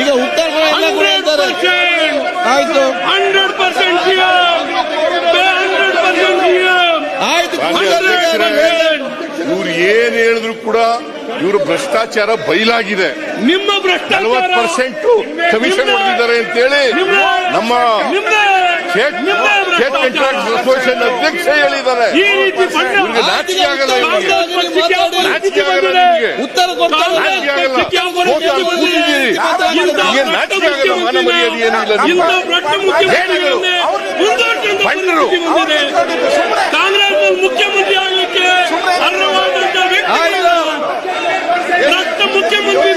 ಈಗ ಉತ್ತರ ಆಯ್ತು. ಹಂಡ್ರೆಡ್ ಪರ್ಸೆಂಟ್ ಆಯ್ತು. ಇವ್ರು ಏನ್ ಹೇಳಿದ್ರು ಕೂಡ ಇವರು ಭ್ರಷ್ಟಾಚಾರ ಬಯಲಾಗಿದೆ ನಿಮ್ಮ ನಲವತ್ತು ಪರ್ಸೆಂಟ್ ಕಮಿಷನ್ ಹೊಡೆದಿದ್ದಾರೆ ಅಂತೇಳಿ ನಮ್ಮ ಅಸೋಸಿಯೇಷನ್ ಅಧ್ಯಕ್ಷ ಹೇಳಿದ್ದಾರೆ. ಉತ್ತರ ಆಗಲ್ಲ. ಆಗಲ್ಲ ಕಾಂಗ್ರೆಸ್ ಮುಖ್ಯಮಂತ್ರಿ ಆಗಲಿಕ್ಕೆ ಅರ್ಹವಾದಂತ ವ್ಯಕ್ತಿ ರಕ್ತ ಮುಖ್ಯಮಂತ್ರಿ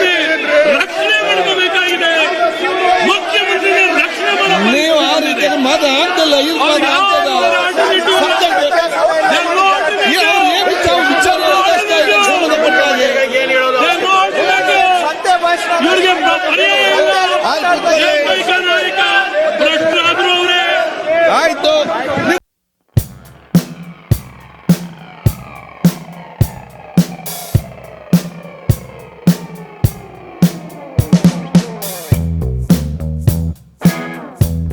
ರಕ್ಷಣೆ ಮಾಡ್ಕೋಬೇಕಾಗಿದೆ ಮುಖ್ಯಮಂತ್ರಿ ರಕ್ಷಣೆ ನೀವು ಆ ರೀತಿ ಮಾತಾಡ್ತಲ್ಲ ಇದು ಮಾತಾಡ್ತದ